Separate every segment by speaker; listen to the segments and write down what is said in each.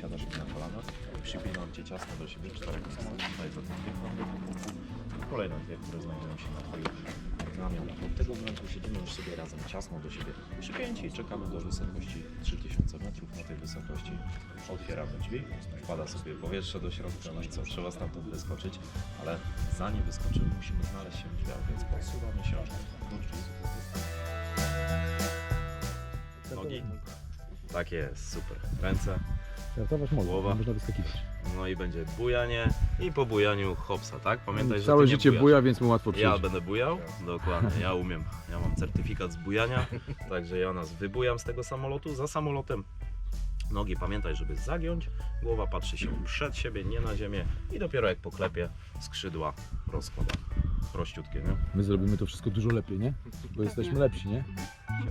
Speaker 1: siadasz na kolanach, przypinam Cię ciasno do siebie, czterech tutaj tych dwie kolejne dwie, które znajdują się na Twoich ramionach. Od tego momentu siedzimy już sobie razem ciasno do siebie przypięci i czekamy do wysokości 3000 metrów. Na tej wysokości otwieramy drzwi, wpada sobie powietrze do środka, no i co, trzeba stamtąd wyskoczyć, ale zanim wyskoczymy, musimy znaleźć się w drzwiach, więc podsuwamy się do. Nogi. Tak jest, super. Ręce,
Speaker 2: Startować można,
Speaker 1: Głowa.
Speaker 2: można wyskakiwać.
Speaker 1: no i będzie bujanie i po bujaniu hopsa, tak? Pamiętaj, że
Speaker 2: Całe
Speaker 1: ty nie
Speaker 2: życie
Speaker 1: bujasz.
Speaker 2: buja, więc mu łatwo przyjść.
Speaker 1: Ja będę bujał? Dokładnie, ja umiem. Ja mam certyfikat z bujania, także ja nas wybujam z tego samolotu. Za samolotem nogi pamiętaj, żeby zagiąć, głowa patrzy się przed siebie, nie na ziemię i dopiero jak poklepie skrzydła rozkłada. Prościutkie, nie?
Speaker 2: My zrobimy to wszystko dużo lepiej, nie? Bo jesteśmy lepsi, nie?
Speaker 1: Się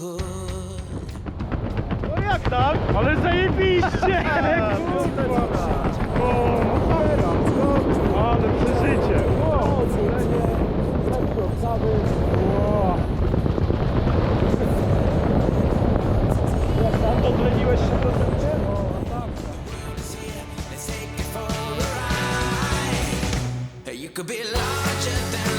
Speaker 1: No
Speaker 3: jak tam? Ale zajebiście! Kurwa. O, Ale przeżycie! Jak tam odleniłeś się
Speaker 4: ride. You could be larger than